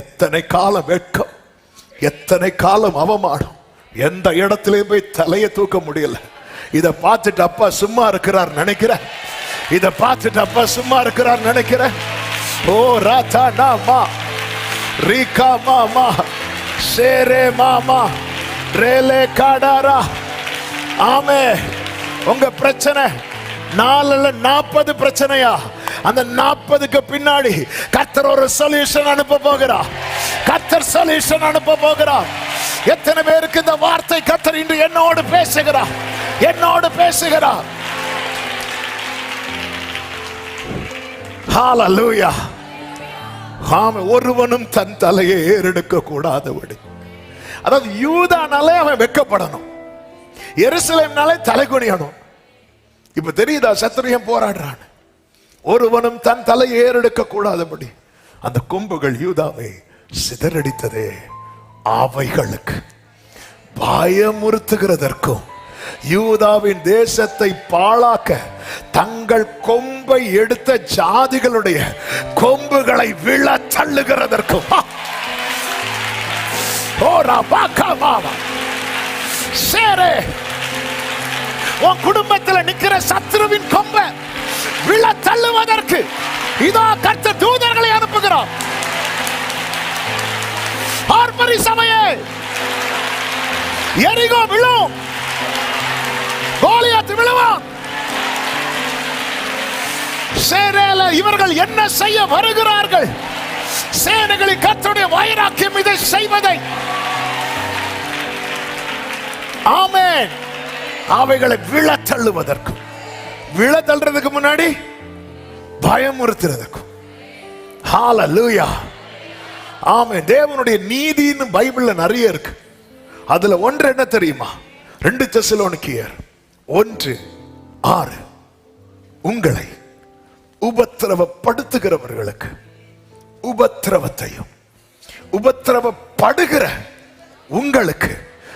எத்தனை காலம் வெட்கம் எத்தனை காலம் அவமானம். எந்த இடத்திலையும் போய் தலையை தூக்க முடியல. இதை பார்த்துட்டு அப்பா சும்மா இருக்கிறார் நினைக்கிறேன். இதை பார்த்துட்டு அப்பா சும்மா இருக்கிறார் நினைக்கிறேன். ஓ ராதா நாமா ரீகா மாமா ஷேரே மாமா ரேலே காடாரா ஆமே. உங்க பிரச்சனை நாலுல நாற்பது பிரச்சனையா? அந்த நாற்பதுக்கு பின்னாடி கத்தர் ஒரு சொல்யூஷன் அனுப்ப போகிறா கத்தர் சொல்யூஷன் அனுப்ப போகிறா எத்தனை பேருக்கு இந்த வார்த்தை கத்தர் இன்று என்னோடு பேசுகிறா என்னோடு பேசுகிறா ஹாலலூயா ஆமே ஒருவனும் தன் தலையை ஏறெடுக்க கூடாதபடி அதாவது யூதானாலே அவன் வெக்கப்படணும். எருசலேம்னாலே தலை குனியணும். இப்ப தெரியுதா? சத்துரியம் போராடுறான். ஒருவனும் தன் தலையை ஏறெடுக்க கூடாதபடி அந்த கொம்புகள் யூதாவை சிதறடித்ததே அவைகளுக்கு பயமுறுத்துகிறதற்கும் யூதாவின் தேசத்தை பாழாக்க தங்கள் கொம்பை எடுத்த ஜாதிகளுடைய கொம்புகளை விழ தள்ளுகிறதற்கும் சேரே! உன் குடும்பத்தில் நிக்கிற சத்ருவின் கொம்பை விழ தள்ளுவதற்கு இதோ கர்த்த தூதர்களை அனுப்புகிறோம். ஆர்பரி சபையே எரிகோ விழும். கோலியாத்து விழுவான். சேரேல இவர்கள் என்ன செய்ய வருகிறார்கள்? சேனைகளின் கர்த்தருடைய வைராக்கியம் இதை செய்வதை. ஆமே அவைகளை விழ தள்ளுவதற்கும் விழ தள்ளுறதுக்கு முன்னாடி பயமுறுத்துறதுக்கும் ஹalleluya ஆமென். தேவனுடைய நீதின்னு பைபிள்ல நிறைய இருக்கு. அதுல ஒன்று என்ன தெரியுமா? ரெண்டு தெசலோனிக்கியர் ஒன்று ஆறு. உங்களை உபத்திரவப்படுத்துகிறவர்களுக்கு உபத்திரவத்தையும் உபத்திரவப்படுகிற உங்களுக்கு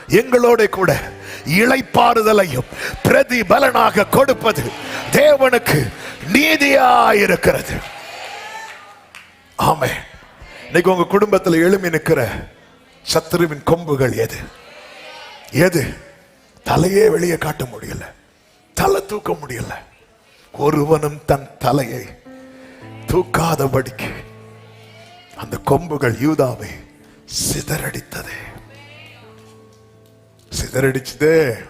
எங்களோட கூட இளைப்பாறுதலையும் பிரதிபலனாக கொடுப்பது தேவனுக்கு நீதியாயிருக்கிறது. ஆமே இன்னைக்கு உங்க குடும்பத்தில் எழுமி நிற்கிற சத்துருவின் கொம்புகள் எது? எது? தலையே வெளியே காட்ட முடியல. தலை தூக்க முடியல. ஒருவனும் தன் தலையை தூக்காதபடிக்கு அந்த கொம்புகள் யூதாவை சிதறடித்ததே. சிதறடிச்சுதே.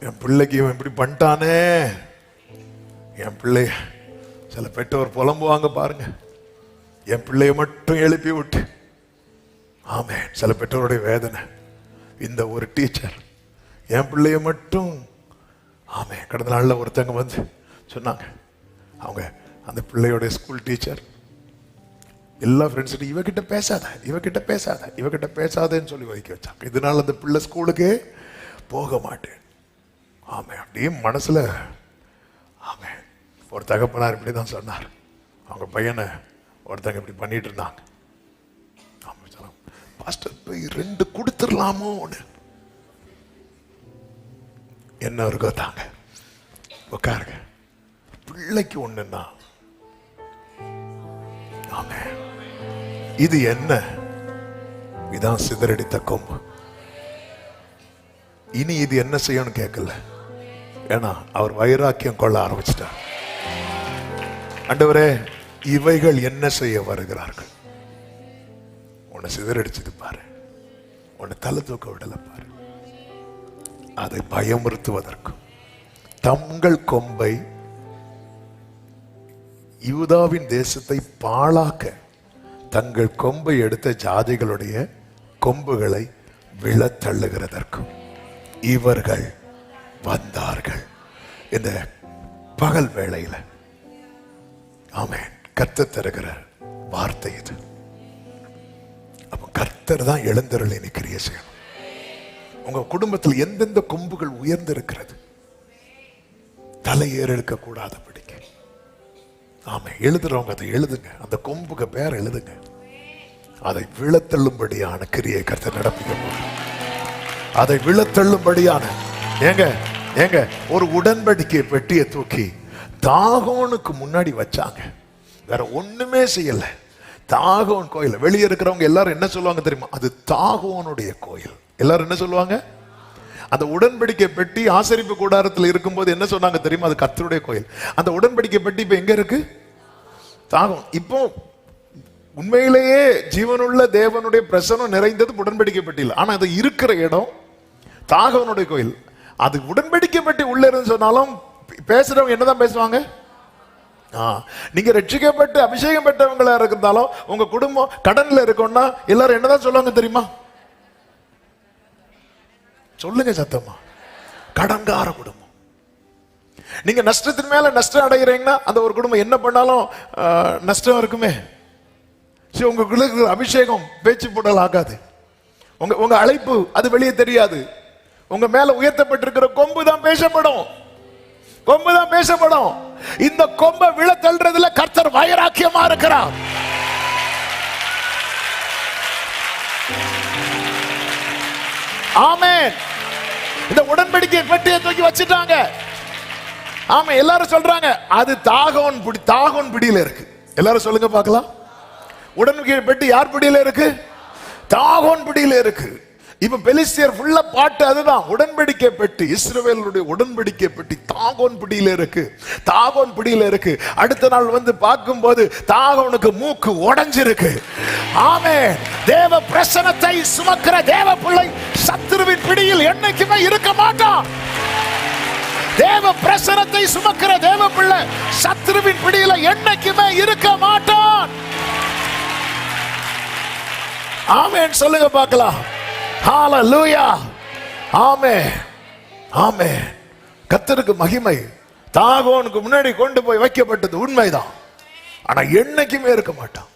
என் பிள்ளைக்கு இவன் இப்படி பண்ணிட்டானே. என் பிள்ளைய சில பெற்றோர் புலம்புவாங்க பாருங்க. என் பிள்ளைய மட்டும் எழுப்பி விட்டு. ஆமே சில பெற்றோருடைய வேதனை. இந்த ஒரு டீச்சர் என் பிள்ளைய மட்டும். ஆமே கடந்த நாளில் ஒருத்தங்க வந்து சொன்னாங்க. அவங்க அந்த பிள்ளையோடைய ஸ்கூல் டீச்சர் எல்லா ஃப்ரெண்ட்ஸ்கிட்ட இவகிட்ட பேசாத இவகிட்ட பேசாத இவகிட்ட பேசாதேன்னு சொல்லி ஒதுக்கி வச்சாங்க. இதனால அந்த பிள்ளை ஸ்கூலுக்கே போக மாட்டேன். ஆமே அப்படியே மனசில் ஆமே ஒரு தகப்பனார் இப்படி தான் சொன்னார். அவங்க பையனை ஒருத்தங்க இப்படி பண்ணிட்டு இருந்தாங்க. ஆமாம் சொன்னாங்க பாஸ்டர் போய் ரெண்டு கொடுத்துடலாமோ ஒன்று என்ன இருக்கோ தாங்க. உட்காருங்க. பிள்ளைக்கு ஒன்றுன்னா ஆமே இது என்ன? இதான் சிதறடித்த கொம்பு. இனி இது என்ன செய்யணும்னு கேட்கல. ஏன்னா அவர் வைராக்கியம் கொள்ள ஆரம்பிச்சிட்டார். அண்டவரே இவைகள் என்ன செய்ய வருகிறார்கள்? உன்னை சிதறடிச்சது பாரு. உன்னை தலை தூக்க விடல பாரு. அதை பயமுறுத்துவதற்கும் தங்கள் கொம்பை யூதாவின் தேசத்தை பாழாக்க தங்கள் கொம்பை எடுத்த ஜாதிகளுடைய கொம்புகளை விழத்தள்ளுகிறதற்கும் இவர்கள் வந்தார்கள். இந்த பகல் வேளையில ஆமேன். கர்த்தர் தருகிற வார்த்தை இது. அப்போ கர்த்தர் தான் எழுந்தருளை கிரிய செய்யணும் உங்க குடும்பத்தில் எந்தெந்த கொம்புகள் உயர்ந்திருக்கிறது? தலை ஏறெடுக்க ஆமாம் எழுதுறவங்க அதை எழுதுங்க. அந்த கொம்புக்கு பேர் எழுதுங்க. அதை விழத்தள்ளும்படியான கிரியை கருத்தை நடப்பிக்க அதை விழத்தள்ளும்படியான ஏங்க ஏங்க ஒரு உடன்படிக்கை பெட்டியை தூக்கி தாகோனுக்கு முன்னாடி வச்சாங்க. வேற ஒண்ணுமே செய்யல. தாகோன் கோயில் வெளியே இருக்கிறவங்க எல்லாரும் என்ன சொல்லுவாங்க தெரியுமா? அது தாகோனுடைய கோயில். எல்லாரும் என்ன சொல்லுவாங்க? அந்த உடன்படிக்கை பெட்டி ஆசரிப்பு கூடாரத்தில் இருக்கும்போது என்ன சொன்னாங்க தெரியுமா? அது கத்தருடைய கோயில். அந்த உடன்படிக்கை பெட்டி இப்போ எங்க இருக்கு? தாகம். இப்போ உண்மையிலேயே ஜீவனுள்ள தேவனுடைய பிரசனம் நிறைந்தது உடன்படிக்கை பெட்டியில். ஆனால் அது இருக்கிற இடம் தாகவனுடைய கோயில். அது உடன்படிக்கை பெட்டி உள்ள இருந்து சொன்னாலும் பேசுறவங்க என்னதான் பேசுவாங்க? ஆ, நீங்க ரட்சிக்கப்பட்டு அபிஷேகம் பெற்றவங்களா இருந்தாலும் உங்க குடும்பம் கடன்ல இருக்கோம்னா எல்லாரும் என்னதான் சொல்லுவாங்க தெரியுமா? சொல்லுங்க சத்தமா கடங்கார குடும்பம். நீங்க நஷ்டத்தின் மேல நஷ்டம் அடைகிறீங்கன்னா அந்த ஒரு குடும்பம் என்ன பண்ணாலும் நஷ்டம் இருக்குமே. சரி உங்களுக்கு அபிஷேகம் பேச்சு போடல் ஆகாது. உங்க உங்க அழைப்பு அது வெளியே தெரியாது. உங்க மேல உயர்த்தப்பட்டிருக்கிற கொம்பு தான் பேசப்படும். கொம்பு தான் பேசப்படும். இந்த கொம்பை விழ தள்ளுறதுல கர்த்தர் வயராக்கியமா இருக்கிறார். ஆமேன். இந்த உடன்படிக்கை பெட்டியை தூக்கி வச்சுட்டாங்க. ஆமா எல்லாரும் சொல்றாங்க அது தாகோன் பிடி தாகோன் பிடியில இருக்கு. எல்லாரும் சொல்லுங்க பார்க்கலாம். உடன்படிக்கை பெட்டி யார் பிடியில இருக்கு? தாகோன் பிடியில இருக்கு. இப்ப பெலிஸ்தியர் ஃபுல்லா பாட்டு அதுதான். உடன்படிக்கை பெட்டி இஸ்ரோவேலுடைய உடன்படிக்கை பெட்டி தாகோன் பிடியில இருக்கு. தாகோன் பிடியில இருக்கு. அடுத்த நாள் வந்து பார்க்கும்போது தாகோனுக்கு மூக்கு உடைஞ்சிருக்கு. ஆமே தேவ பிரசனத்தை சுமக்கிற தேவ பிள்ளை சத்துருவின் பிடியில் என்னைக்குமே இருக்க மாட்டான். தேவ பிரசனத்தை சுமக்கிற தேவ பிள்ளை சத்ருவின் பிடியில என்னைக்குமே இருக்க மாட்டான். ஆமேன். சொல்லுங்க பார்க்கலாம். ஹalleluya ஆமே ஆமே கத்தருக்கு மகிமை. தாகோனுக்கு முன்னாடி கொண்டு போய் வைக்கப்பட்டது உண்மைதான். ஆனா என்னைக்குமே இருக்க மாட்டான்.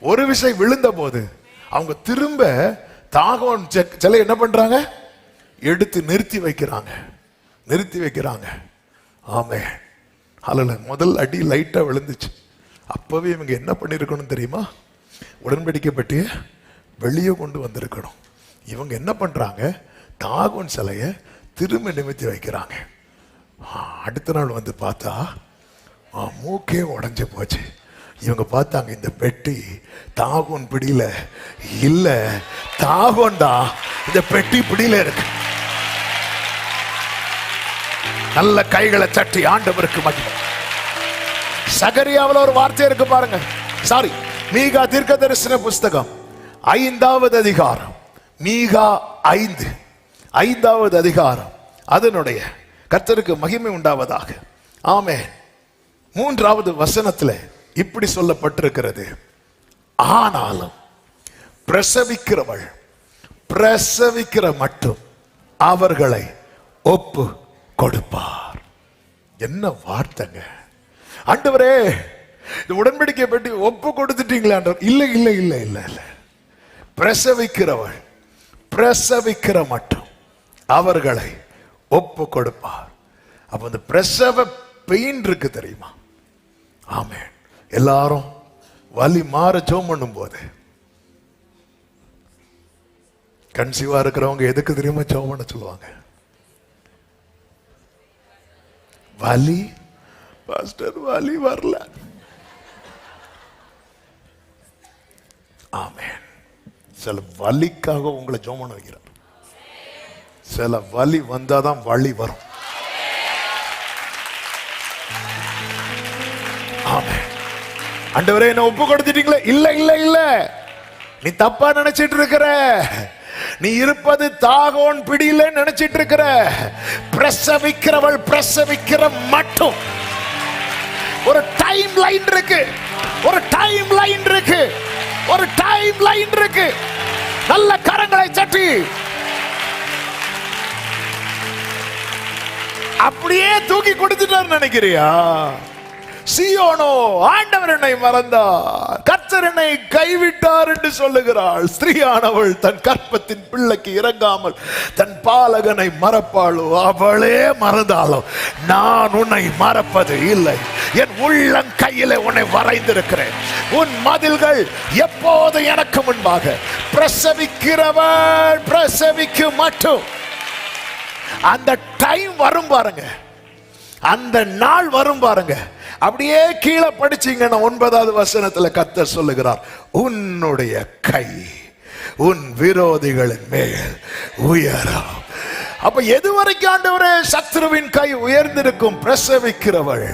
ஒரு விஷயம் விழுந்த போது அவங்க திரும்ப தாகோன் சிலை என்ன பண்றாங்க? எடுத்து நிறுத்தி வைக்கிறாங்க. நிறுத்தி வைக்கிறாங்க. ஆமே அல்ல முதல் அடி லைட்டா விழுந்துச்சு. அப்பவே இவங்க என்ன பண்ணிருக்கணும் தெரியுமா? உடன்படிக்கப்பட்டு வெளியே கொண்டு வந்திருக்கணும். இவங்க என்ன பண்றாங்க? தாகோன் சிலையை திரும்ப நிமித்தி வைக்கிறாங்க. அடுத்த நாள் வந்து பார்த்தா மூக்கே உடஞ்சி போச்சு. இவங்க பார்த்தாங்க இந்த பெட்டி தாகோன் பிடியில இல்ல தாகோன்டா இந்த பெட்டி பிடியில இருக்கு. நல்ல கைகளை தட்டி ஆண்டவருக்கு மகிமை. சகரியாவில் ஒரு வார்த்தை இருக்கு பாருங்க. சாரி மீகா தீர்க்க தரிசன புஸ்தகம் ஐந்தாவது அதிகாரம். மீகா ஐந்து ஐந்தாவது அதிகாரம் அதனுடைய கர்த்தருக்கு மகிமை உண்டாவதாக. ஆமே மூன்றாவது வசனத்தில் இப்படி சொல்லப்பட்டிருக்கிறது. ஆனாலும் பிரசவிக்கிறவள் பிரசவிக்கிற மட்டும் அவர்களை ஒப்பு கொடுப்பார். என்ன வார்த்தைங்க? ஆண்டவரே இந்த உடன்படிக்கை பற்றி ஒப்பு கொடுத்துட்டீங்களா இல்லை இல்லை இல்லை இல்லை இல்லை. பிரசவிக்கிறவள் பிரசவிக்கிற மட்டும் அவர்களை ஒப்பு கொடுப்பார். அப்ப இந்த பிரசவ பெயின் இருக்கு தெரியுமா? ஆமே எல்லாரும் வலி மாற ஜோம் பண்ணும் போது கன்சீவா இருக்கிறவங்க எதுக்கு தெரியுமா ஜோம் பண்ண சொல்லுவாங்க? வலி? பாஸ்டர் வலி வரல. ஆமேன். சில வலிக்காக உங்களை ஜோம் பண்ண வைக்கிறார் சில வலி வந்தாதான் வழி வரும். ஆமென். ஆண்டவரே என்ன ஒப்பு கொடுத்துட்டீங்களே? இல்ல இல்ல இல்ல. நீ தப்பா நினைச்சிட்டு இருக்கிற. நீ இருப்பது தாகோன் பிடியில நினைச்சிட்டு இருக்கிற. பிரசவிக்கிறவள் பிரசவிக்கிற மட்டும். ஒரு டைம் லைன் இருக்கு. ஒரு டைம் லைன் இருக்கு. ஒரு டைம் லைன் இருக்கு. நல்ல கரங்களை சட்டி அப்படியே தூக்கி கொடுத்துட்டார் நினைக்கிறியா? சியோனோ ஆண்டவர் என்னை மறந்தார். கர்த்தர் என்னை கைவிட்டார் என்று சொல்லுகிறாள். ஸ்திரீயானவள் தன் கற்பத்தின் பிள்ளைக்கு இறங்காமல் தன் பாலகனை மறப்பாளோ? அவளே மறந்தாளோ? நான் உன்னை மறப்பது இல்லை. என் உள்ளம் கையில உன்னை வரைந்திருக்கிறேன். உன் மதில்கள் எப்போது எனக்கு முன்பாக. பிரசவிக்கிறவள் பிரசவிக்கு மட்டும். அந்த டைம் வரும் பாருங்க. அந்த நாள் வரும் பாருங்க. அப்படியே கீழே படிச்சீங்கன்னா ஒன்பதாவது வசனத்துல கத்தர் சொல்லுகிறார் உன்னுடைய கை உன் விரோதிகளின் மேல் உயரம். அப்ப எது வரைக்கும் ஆண்டவரே சத்ருவின் கை உயர்ந்திருக்கும் பிரசவிக்கிறவள்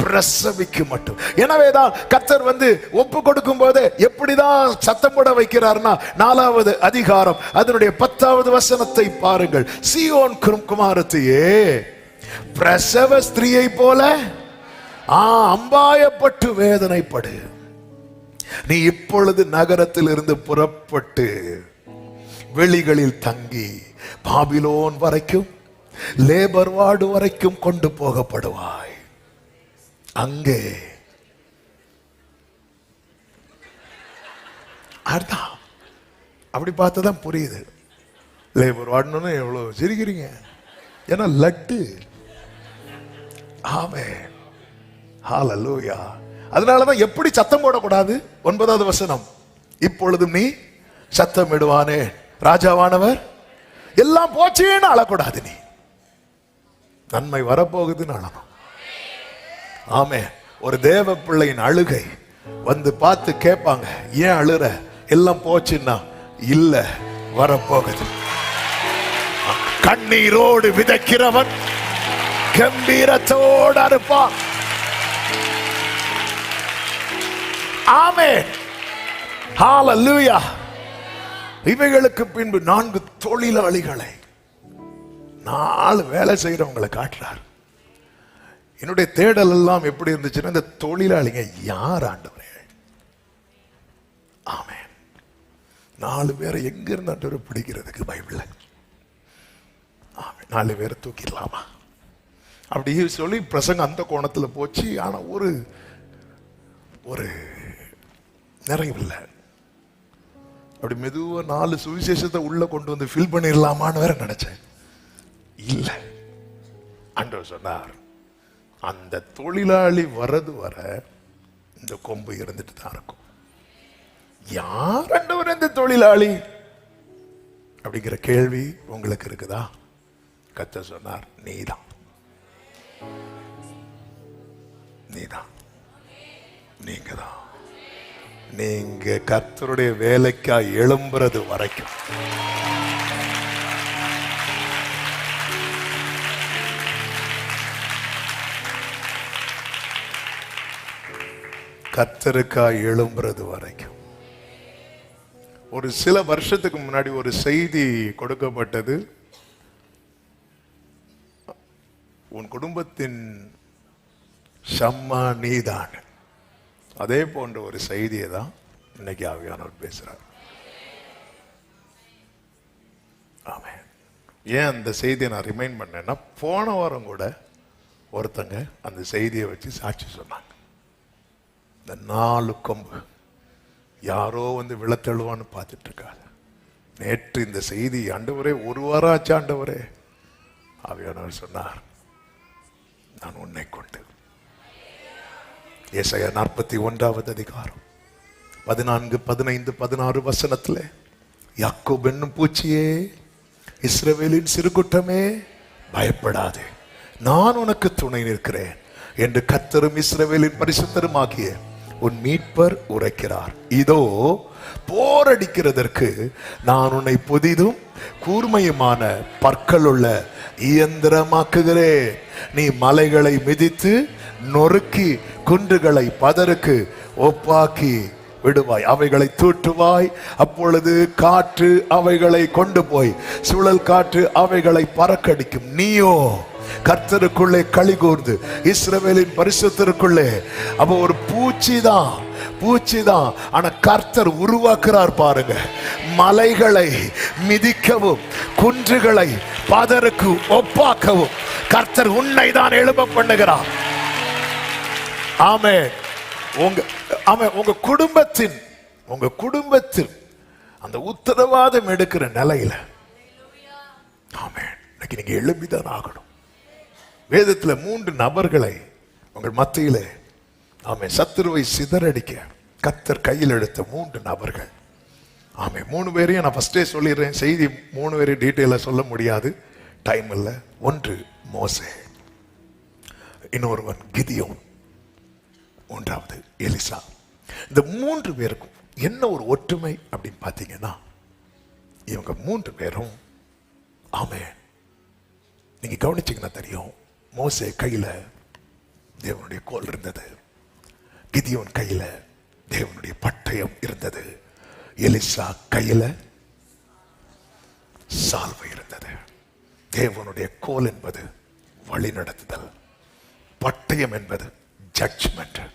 பிரசவிக்கு மட்டும். எனவேதான் கத்தர் வந்து ஒப்பு கொடுக்கும் போது எப்படிதான் சத்தம் போட வைக்கிறார்னா நாலாவது அதிகாரம் அதனுடைய பத்தாவது வசனத்தை பாருங்கள். சியோன் குரும் குமாரத்தையே பிரசவ ஸ்திரீயை போல ஆ அம்பாயப்பட்டு வேதனைப்படு. நீ இப்பொழுது நகரத்தில் இருந்து புறப்பட்டு வெளிகளில் தங்கி பாபிலோன் வரைக்கும் லேபர் வார்டு வரைக்கும் கொண்டு போகப்படுவாய். அங்கே அதான் அப்படி பார்த்தா தான் புரியுது. லேபர் வார்டுன்னு எவ்வளவு சிரிக்கிறீங்க. ஏன்னா லட்டு. ஆமே ஹாலலூயா அதனால தான் எப்படி சத்தம் போடக்கூடாது? ஒன்பதாவது வசனம். இப்பொழுதும் நீ சத்தம் இடுவானே. ராஜாவானவர் எல்லாம் போச்சேன்னு அழக்கூடாது நீ. நன்மை வரப்போகுதுன்னு அழணும். ஆமே ஒரு தேவ பிள்ளையின் அழுகை வந்து பார்த்து கேட்பாங்க ஏன் அழுற? எல்லாம் போச்சுன்னா இல்ல வரப்போகுது. கண்ணீரோடு விதைக்கிறவன் கம்பீரத்தோடு அறுப்பான். ஆமே ஹalleluya இவைகளுக்கு பின்பு நான்கு தொழிலாளிகளை நாலு வேலை செய்யறவங்களை காட்டுறார். என்னுடைய தேடல் எல்லாம் எப்படி இருந்துச்சுன்னா இந்த தொழிலாளிங்க யார் ஆண்டவரே? ஆமே நாலு பேரை எங்க இருந்தாண்டவர் பிடிக்கிறதுக்கு பைபிள்? ஆமே நாலு பேரை தூக்கிடலாமா? அப்படி சொல்லி பிரசங்கம் அந்த கோணத்தில் போச்சு. ஆனால் ஒரு ஒரு நிறைவில்லை அப்படி மெதுவாக நாலு சுவிசேஷத்தை உள்ளே கொண்டு வந்து ஃபில் பண்ணிடலாமான்னு வேற நினச்சேன். இல்லை. ஆண்டவர் சொன்னார் அந்த தொழிலாளி வரது வர இந்த கொம்பு இருந்துட்டு தான் இருக்கும். யார் அண்டவர் இந்த தொழிலாளி? அப்படிங்கிற கேள்வி உங்களுக்கு இருக்குதா? கத்த சொன்னார் நீதான். நீதான். நீங்க தான் நீங்க கர்த்தருடைய வேலைக்கா எழும்புறது வரைக்கும். கத்தருக்கா எழும்புறது வரைக்கும். ஒரு சில வருஷத்துக்கு முன்னாடி ஒரு செய்தி கொடுக்கப்பட்டது. உன் குடும்பத்தின் சம்மா நீதான். அதே போன்ற ஒரு செய்தியை தான் இன்னைக்கு ஆவியானவர் பேசுகிறார் ஆமே ஏன் அந்த செய்தியை நான் ரிமைண்ட் பண்ணேன்னா போன வாரம் கூட ஒருத்தங்க அந்த செய்தியை வச்சு சாட்சி சொன்னாங்க. இந்த நாலு கொம்பு யாரோ வந்து விழத்தழுவான்னு பார்த்துட்டு இருக்காங்க. நேற்று இந்த செய்தி ஆண்டவரே ஒரு வாரம் ஆச்சு ஆண்டவரே. ஆவியானவர் சொன்னார் நான் உன்னை கொண்டு ஏசாயா நாற்பத்தி ஒன்றாவது அதிகாரம். பதினான்கு பதினைந்து பதினாறு வசனத்துல யாக்கோப் என்னும் பூச்சியே இஸ்ரவேலின் சிறுகுட்டமே பயப்படாதே. நான் உனக்கு துணை நிற்கிறேன். என்று கத்தரும் இஸ்ரவேலின் பரிசுத்தரும் ஆகிய உன் மீட்பர் உரைக்கிறார். இதோ போரடிக்கிறதற்கு நான் உன்னை புதிதும் கூர்மையுமான பற்களுள்ள இயந்திரமாக்குகிறேன். நீ மலைகளை மிதித்து நொறுக்கி குன்றுகளை பதருக்கு ஒப்பாக்கி விடுவாய். அவைகளை தூட்டுவாய் அப்பொழுது காற்று அவைகளை கொண்டு போய் சுழல் காற்று அவைகளை பறக்கடிக்கும். நீயோ கர்த்தருக்குள்ளே களி கூர்ந்து இஸ்ரவேலின் பரிசுத்திற்குள்ளே அப்ப ஒரு பூச்சி தான் பூச்சி தான் ஆனா கர்த்தர் உருவாக்குறார் பாருங்க. மலைகளை மிதிக்கவும் குன்றுகளை பதருக்கு ஒப்பாக்கவும். கர்த்தர் உன்னை தான் எழுப்ப பண்ணுகிறார். ஆமே உங்க ஆமே உங்க குடும்பத்தின் உங்க குடும்பத்தில் அந்த உத்தரவாதம் எடுக்கிற நிலையில. ஆமே இன்னைக்கு நீங்க எழுப்பிதான் ஆகணும். வேதத்துல மூன்று நபர்களை உங்கள் மத்தியிலே ஆமே சத்துருவை சிதறடிக்க கத்தர் கையில் எடுத்த மூன்று நபர்கள். ஆமே மூணு பேரையும் நான் ஃபஸ்ட்டே சொல்லிடுறேன். செய்தி மூணு பேரையும் டீட்டெயிலாக சொல்ல முடியாது. டைம் இல்லை. ஒன்று மோசே. இன்னொருவன் கிதியோன். மூன்றாவது எலிசா. இந்த மூன்று பேருக்கும் என்ன ஒரு ஒற்றுமை அப்படின்னு பார்த்தீங்கன்னா இவங்க மூன்று பேரும் ஆமே நீங்க கவனிச்சீங்கன்னா தெரியும் மோசே கையில தேவனுடைய கோல் இருந்தது. கிதியோன் கையில தேவனுடைய பட்டயம் இருந்தது. எலிசா கையில சால்வை இருந்தது. தேவனுடைய கோல் என்பது வழிநடத்துதல் பட்டயம் என்பது ஜட்ஜ்மெண்ட்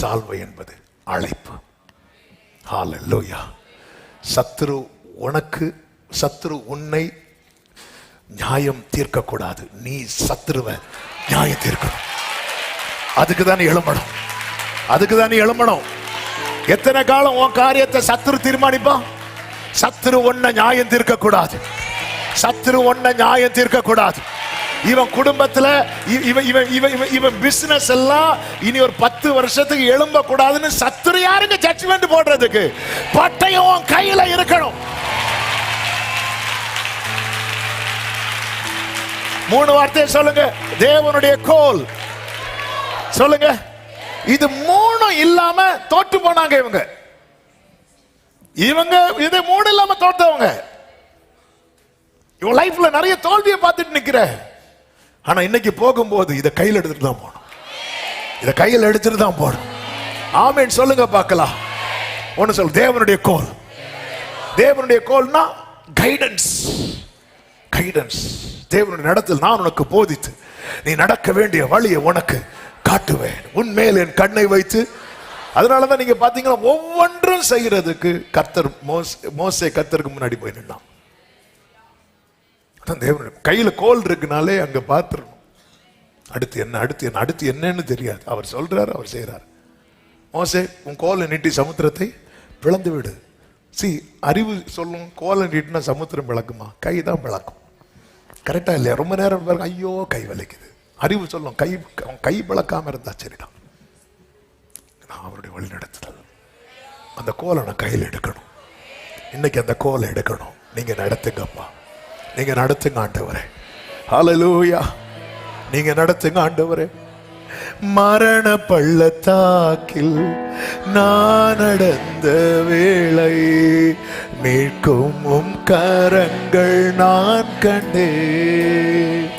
சால்வை என்பது அழைப்பு. ஹalleluya சத்துரு உனக்கு சத்ரு உன்னை நியாயம் தீர்க்கக்கூடாது. நீ சத்துருவ நியாயம் தீர்க்கணும். அதுக்கு தானே எழும்பணும். அதுக்கு தானே எழும்பணும். எத்தனை காலம் உன் காரியத்தை சத்துரு தீர்மானிப்பான்? சத்துரு ஒன்ன நியாயம் தீர்க்க கூடாது சத்துரு ஒன்ன நியாயம் தீர்க்க கூடாது இவன் குடும்பத்துல இவன் இவன் இவன் இவன் இவன் பிசினஸ் எல்லாம் இனி ஒரு பத்து வருஷத்துக்கு எழும்ப கூடாதுன்னு சத்துரு யாருங்க ஜட்ஜ்மெண்ட் போடுறதுக்கு? பட்டயம் கையில இருக்கணும். மூணு வார்த்தையை சொல்லுங்க. தேவனுடைய கோல். சொல்லுங்க. இது மூணும் இல்லாம தோற்று போனாங்க இவங்க. இவங்க இது மூணு இல்லாம தோத்தவங்க. லைஃப்ல நிறைய தோல்வியை பார்த்துட்டு நிக்கிற. ஆனா இன்னைக்கு போகும்போது இதை கையில் எடுத்துட்டு தான் போகணும். இதை கையில் எடுத்துட்டு தான் போகணும். ஆமேன். சொல்லுங்க பார்க்கலாம். ஒன்று சொல் தேவனுடைய கோல். தேவனுடைய கோல்னா கைடன்ஸ் கைடன்ஸ் தேவனுடைய நடத்தில் நான் உனக்கு போதித்து நீ நடக்க வேண்டிய வழியை உனக்கு காட்டுவேன். உன்மேல் என் கண்ணை வைத்து. அதனால தான் நீங்கள் பார்த்தீங்கன்னா ஒவ்வொன்றும் செய்கிறதுக்கு கர்த்தர் மோஸ் மோசே கர்த்தருக்கு முன்னாடி போய் நின்னான். அதான் தேவனுடைய கோல் இருக்குனாலே அங்கே பார்த்துருக்கணும் அடுத்து என்ன அடுத்து என்ன அடுத்து என்னன்னு தெரியாது. அவர் சொல்றாரு அவர் செய்கிறார் மோசே உன் கோலை நீட்டி சமுத்திரத்தை பிளந்து விடு. சி அறிவு சொல்லும் கோலை நீட்டினா சமுத்திரம் பிளக்குமா கை தான் பிளக்கும் கரெக்டாக இல்லையா? ரொம்ப நேரம் பாருங்க. ஐயோ கை வலிக்குது. அறிவு சொல்லும் கை அவன் கை விளக்காமல் இருந்தால் சரிதான். நான் அவருடைய வழி நடத்துதல். அந்த கோலை நான் கையில் எடுக்கணும். இன்னைக்கு அந்த கோலை எடுக்கணும். நீங்கள் நடத்துங்கப்பா. நீங்க நடத்துங்க ஆண்டவரே ஹalleluya நீங்க நடத்துங்க ஆண்டவரே மரண பள்ளத்தாக்கில் நான் நடந்த வேளை மீட்கும் உம் கரங்கள் நான் கண்டேன்.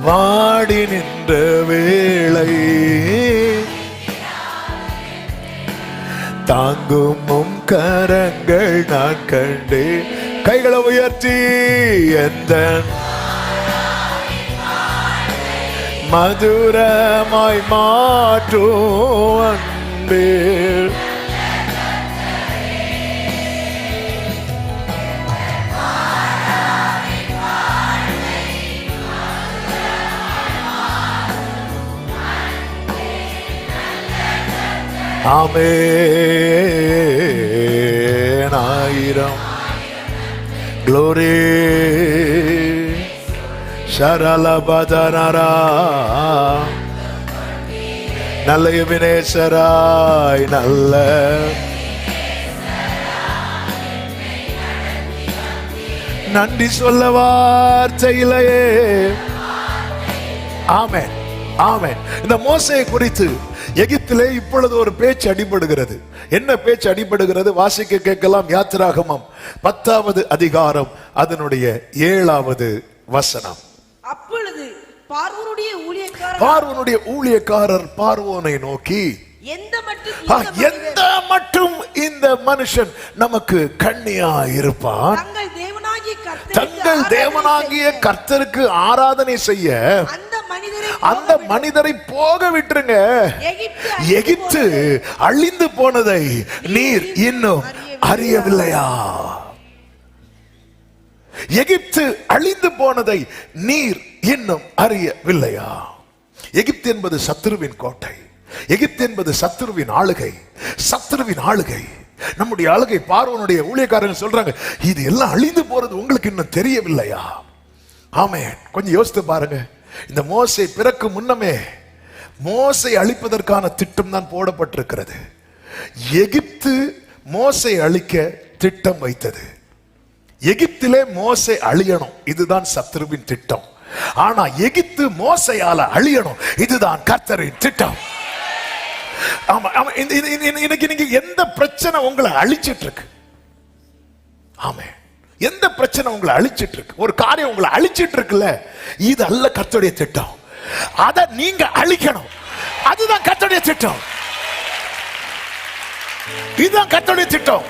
வாடி நின்ற வேளை தாங்கும் உம் கரங்கள் நான் கண்டே கைகளை உயர்த்தி எந்த மதுரமாய் மாற்றும் அன்பே. ஆமென். ஆயிரம் க்ளோரி Sharalabadanara. நல்ல வினேசராய் நல்ல நன்றி சொல்ல வார்த்தையிலேயே. ஆமென் ஆமென். இந்த மோசையை குறித்து எகிப்திலே இப்பொழுது ஒரு பேச்சு அடிபடுகிறது. என்ன பேச்சு அடிபடுகிறது? வாசிக்க கேட்கலாம் யாத்திராகமம் பத்தாவது அதிகாரம் அதனுடைய ஏழாவது வசனம். அப்பொழுது பார்வனுடைய ஊழியக்காரர் பார்வனுடைய ஊழியக்காரர் பார்வோனை நோக்கி எந்த மட்டும் "ஆ, இந்த எந்த மனிதர் மட்டும் இந்த மனுஷன் நமக்கு கண்ணியா இருப்பான் தங்கள் தேவனாகிய கர்த்தருக்கு ஆராதனை செய்ய அந்த மனிதரை போக விட்டுருங்க. எகிப்து அழிந்து போனதை நீர் இன்னும் அறியவில்லையா? எகிப்து அழிந்து போனதை நீர் இன்னும் அறியவில்லையா? எகிப்து என்பது சத்துருவின் கோட்டை. எகிப்து என்பது சத்துருவின் ஆளுகை. சத்துருவின் ஆளுகை. நம்முடைய ஆளுகை பார்வனுடைய ஊழியக்காரங்க சொல்றாங்க இது எல்லாம் அழிந்து போறது உங்களுக்கு இன்னும் தெரியவில்லையா? ஆமே கொஞ்சம் யோசித்து பாருங்க. இந்த மோசை பிறக்கு முன்னமே மோசை அழிப்பதற்கான திட்டம் தான் போடப்பட்டிருக்கிறது. எகிப்து மோசை அழிக்க திட்டம் வைத்தது. எகிப்திலே மோசை அழியணும் இதுதான் சத்ருவின் திட்டம். ஆனா எகிப்து மோசையால அழியணும் இதுதான் கர்த்தரின் திட்டம். ஆமா ஆமா. இன்னைக்கு நீங்க எந்த பிரச்சனை உங்களை அழிச்சிட்டு இருக்கு ஆமே. எந்த பிரச்சனை உங்களை அழிச்சிட்டு இருக்கு ஒரு காரியம் உங்களை அழிச்சிட்டு இருக்குல்ல இது அல்ல கத்தோடைய திட்டம். அதை நீங்க அழிக்கணும். அதுதான் கத்தோடைய திட்டம். இதுதான் கத்தோடைய திட்டம்.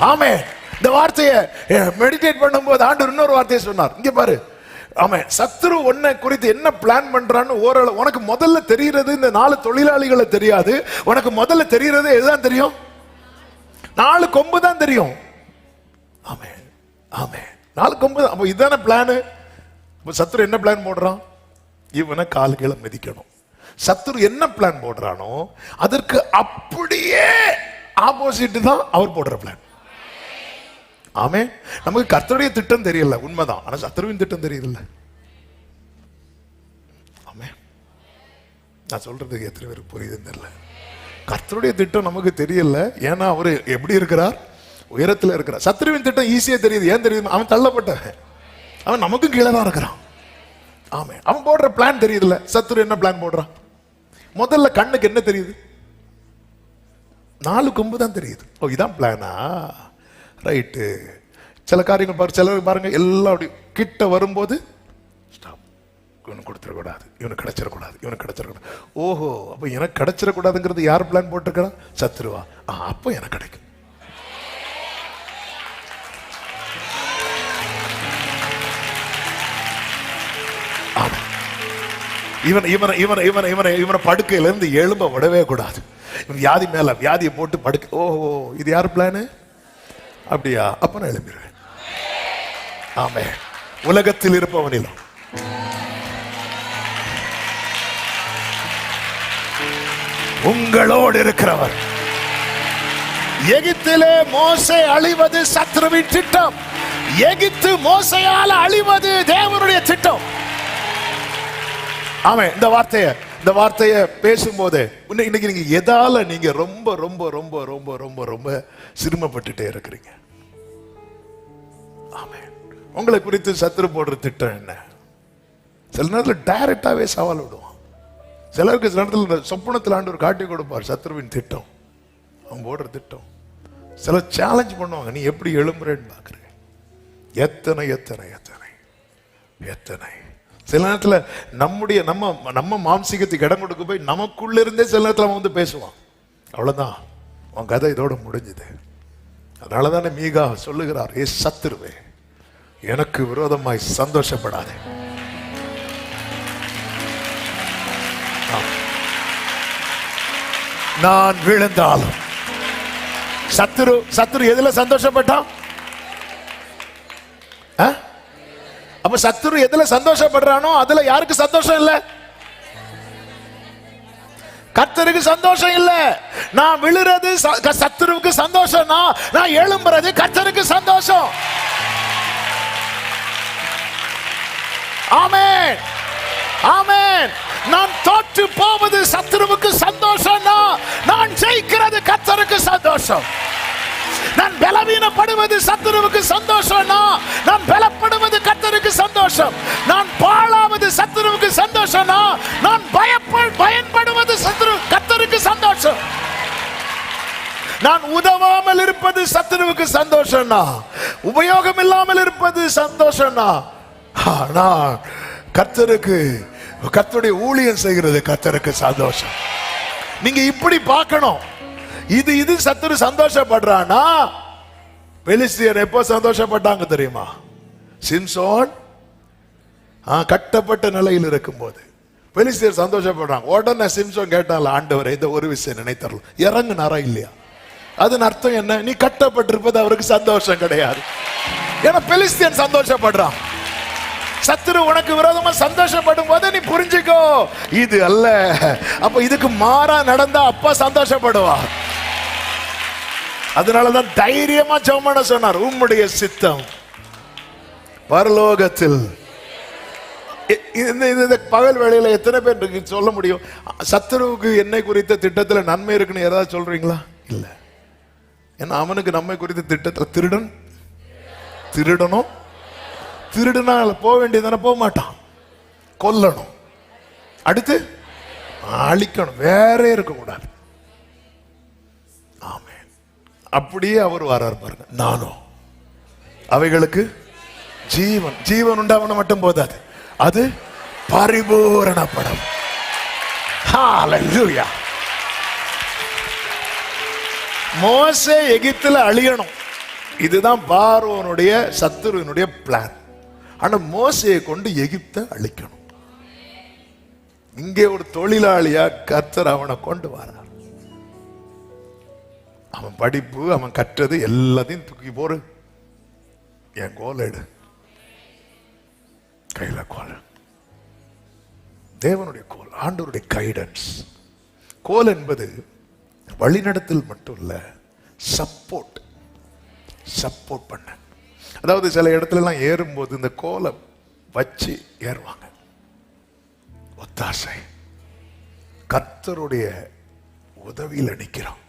ஆமே. இந்த வார்த்தையை மெடிடேட் பண்ணும்போது ஆண்டு இன்னொரு வார்த்தையை சொன்னார். இங்க பாரு. ஆமா சத்ரு உன்னை குறித்து என்ன பிளான் பண்றான்னு ஓரளவு உனக்கு முதல்ல தெரிகிறது இந்த நாலு தொழிலாளிகளை தெரியாது. உனக்கு முதல்ல தெரிகிறது எதுதான் தெரியும்? நாலு கொம்பு தான் தெரியும். ஆமே ஆமே. நாலு கொம்பு தான். அப்போ இதுதானே பிளானு அப்போ சத்ரு என்ன பிளான் போடுறான்? இவனை கால் கீழே மிதிக்கணும். சத்ரு என்ன பிளான் போடுறானோ அதற்கு அப்படியே ஆப்போசிட் தான் அவர் போடுற பிளான் ஆமே நமக்கு கர்த்தருடைய திட்டம் தெரியல உண்மைதான். ஆனா சத்ருவின் திட்டம் தெரியல. ஆமே நான் சொல்றதுக்கு எத்தனை பேருக்கு புரியுதுன்னு தெரியல. கர்த்தருடைய திட்டம் நமக்கு தெரியல. ஏன்னா அவர் எப்படி இருக்கிறார்? உயரத்தில் இருக்கிறார். சத்ருவின் திட்டம் ஈஸியாக தெரியுது. ஏன் தெரியுது அவன் தள்ளப்பட்டவன். அவன் நமக்கும் கீழே தான் இருக்கிறான். ஆமே அவன் போடுற பிளான் தெரியுதுல்ல. சத்ரு என்ன பிளான் போடுறான்? முதல்ல கண்ணுக்கு என்ன தெரியுது? நாலு கொம்பு தான் தெரியுது. ஓ இதான் பிளானா ரைட்டு சில காரியங்கள் பாரு சிலர் பாருங்க எல்லாம் அப்படி கிட்ட வரும்போது ஸ்டாப் இவனுக்கு கொடுத்துடக்கூடாது. இவனுக்கு கிடைச்சிடக்கூடாது. இவனுக்கு கிடைச்சிடக்கூடாது. ஓஹோ அப்போ எனக்கு கிடச்சிடக்கூடாதுங்கிறது யார் பிளான் போட்டிருக்கிறான் சத்துருவா ஆ அப்போ எனக்கு கிடைக்கும். ஆமா. இவன் இவனை இவனை இவனை இவனை இவனை படுக்கையிலேருந்து எழும்ப விடவே கூடாது. இவன் வியாதி மேலே வியாதியை போட்டு படுக்க ஓஹோ இது யார் பிளானு அப்படியா? அப்ப நான் எழுப்பிடுவேன் ஆமே உலகத்தில் இருப்பவனிலும். உங்களோடு இருக்கிறவர். எகிப்திலே மோசை அழிவது சத்ருவின் திட்டம். எகிப்து மோசையால் அழிவது தேவனுடைய திட்டம். அவன் இந்த வார்த்தையை இந்த வார்த்தையை பேசும்போது இன்னைக்கு நீங்க எதால நீங்க ரொம்ப ரொம்ப ரொம்ப ரொம்ப ரொம்ப ரொம்ப சிரமப்பட்டுட்டே இருக்கிறீங்க. ஆமென். உங்களை குறித்து சத்துரு போடுற திட்டம் என்ன? சில நேரத்தில் டைரக்டாகவே சவால் விடுவான். சிலருக்கு சில நேரத்தில் இந்த சொப்பனத்தில் ஆண்டவர் காட்டி கொடுப்பார் சத்ருவின் திட்டம். அவன் போடுற திட்டம். சில சேலஞ்ச் பண்ணுவாங்க நீ எப்படி எழும்புறேன்னு பார்க்குறேன் எத்தனை எத்தனை எத்தனை? எத்தனை? சில நேரத்தில் நம்முடைய நம்ம நம்ம மாம்சீகத்துக்கு இடம் கொடுக்க போய் நமக்குள்ள இருந்தே சில நேரத்தில் அவன் வந்து பேசுவான். அவ்வளோதான் உன் கதை இதோட முடிஞ்சுது. அதனால தானே மீகா சொல்லுகிறார் ஏ சத்துருவே எனக்கு விரோதமாய் சந்தோஷப்படாதே. நான் விழுந்தாலும் சத்துரு சத்துரு எதுல சந்தோஷப்பட்டான்? ஆ? அப்ப சத்துரு எதுல சந்தோஷப்படுறானோ அதுல யாருக்கு சந்தோஷம் இல்ல? கத்தருக்கு சந்தோஷம் இல்ல. நான் விழுறது ச- சத்துருவுக்கு சந்தோஷம்னா நான் எழும்புறது கத்தருக்கு சந்தோஷம். ஆமேன். ஆமேன். நான் தோற்று போவது சத்துருவுக்கு சந்தோஷம்னா நான் ஜெயிக்கிறது கத்தருக்கு சந்தோஷம். நான் பலவீனப்படுவது சத்துருவுக்கு சந்தோஷம்னா நான் பலப்படுவது கத்தருக்கு சந்தோஷம். நான் பாழாவது சத்துருவுக்கு சந்தோஷம்னா நான் பயப்ப பயன்படுவது சத்துரு கத்தருக்கு சந்தோஷம். நான் உதவாமல் இருப்பது சத்துருவுக்கு சந்தோஷம்னா உபயோகம் இல்லாமல் இருப்பது சந்தோஷம்னா ஆனால் கத்தருக்கு கத்தருடைய ஊழியம் செய்கிறது கத்தருக்கு சந்தோஷம். நீங்க இப்படி பார்க்கணும். இது இது சத்துரு சந்தோஷப்படுறானா பெலிஸ்தியர் எப்போ சந்தோஷப்பட்டாங்க தெரியுமா? சிம்சோன் கட்டப்பட்ட நிலையில் இருக்கும்போது. பெலிஸ்தியர் சந்தோஷப்படுறாங்க. உடனே சிம்சோன் கேட்டால ஆண்டவரை இந்த ஒரு விஷயம் நினைத்தரலாம். இறங்குனாரா இல்லையா? அதன் அர்த்தம் என்ன? நீ கட்டப்பட்டிருப்பது அவருக்கு சந்தோஷம் கிடையாது. ஏன்னா பெலிஸ்தியன் சந்தோஷப்படுறான். சத்துரு உனக்கு விரோதமா சந்தோஷப்படும் போது நீ புரிஞ்சுக்கோ. இது அல்ல. அப்ப இதுக்கு மாறா நடந்தா அப்பா சந்தோஷப்படுவான் அதனாலதான் தைரியமா ஜெபம் சொன்னார். உம்முடைய சித்தம். பரலோகத்தில். இந்த பகல் வேளையில எத்தனை பேர் இருக்கு? சொல்ல முடியும். சத்துருவுக்கு என்னை குறித்த திட்டத்துல நன்மை இருக்குன்னு யாராவது சொல்றீங்களா? இல்ல. ஏன்னா அவனுக்கு நம்மை குறித்த திட்டத்துல திருடன்? திருடணும்? திருடுனா போக வேண்டியதானே போக மாட்டான். கொல்லணும். அடுத்து? அழிக்கணும். வேற இருக்கக்கூடாது. அப்படியே அவர் வாரார் பாருங்க. நானும். அவைகளுக்கு ஜீவன் ஜீவன் உண்டாவன மட்டும் போதாது. அது பரிபூரணப்படும் ஹalleluya மோசே எகிப்துல அழியணும். இதுதான் பார்வனுடைய சத்துருவினுடைய பிளான் ஆனா மோசையை கொண்டு எகிப்தை அழிக்கணும். இங்கே ஒரு தொழிலாளியா கர்த்தர் அவனை கொண்டு வர அவன் படிப்பு அவன் கற்றது எல்லாத்தையும் தூக்கி போரு என் கோல் எடு. கையில கோல். தேவனுடைய கோல் ஆண்டவருடைய கைடன்ஸ் கோல் என்பது வழிநடத்தல் மட்டும் இல்ல சப்போர்ட் சப்போர்ட் பண்ண. அதாவது சில இடத்துல எல்லாம் ஏறும்போது இந்த கோலை வச்சு ஏறுவாங்க. ஒத்தாசை. கர்த்தருடைய உதவியில் நிற்கிறான்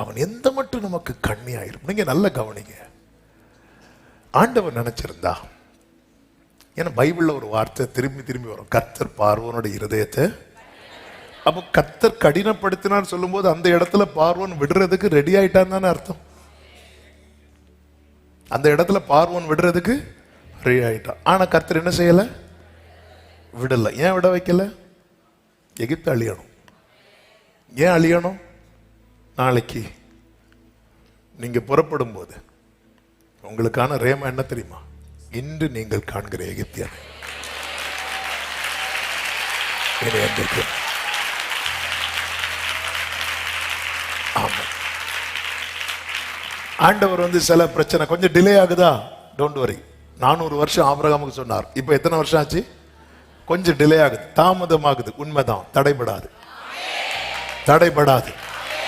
அவன் எந்த மட்டும் நமக்கு கண்ணியாயிரும். நீங்க நல்ல கவனிங்க. ஆண்டவன் நினைச்சிருந்தா ஏன்னா பைபிளில் ஒரு வார்த்தை திரும்பி திரும்பி வரும். கர்த்தர் பார்வனோட இருதயத்தை. அப்போ கர்த்தர் கடினப்படுத்தினான்னு சொல்லும்போது அந்த இடத்துல பார்வோன் விடுறதுக்கு ரெடி ஆயிட்டான்னு தானே அர்த்தம். அந்த இடத்துல பார்வன் விடுறதுக்கு ரெடி ஆயிட்டான். ஆனால் கர்த்தர் என்ன செய்யலை? விடலை. ஏன் விட வைக்கல? எகிப்து அழியணும். ஏன் அழியணும்? நாளைக்கு நீங்கள் புறப்படும் போது உங்களுக்கான ரேமா என்ன தெரியுமா? இன்று நீங்கள் காண்கிற எகிப்தியன் ஆமாம் ஆண்டவர் வந்து சில பிரச்சனை கொஞ்சம் டிலே ஆகுதா? டோன்ட் வரி நானூறு வருஷம் ஆபிரகாமுக்கு சொன்னார். இப்போ எத்தனை வருஷம் ஆச்சு? கொஞ்சம் டிலே ஆகுது. தாமதமாகுது. உண்மைதான். தடைபடாது. தடைபடாது.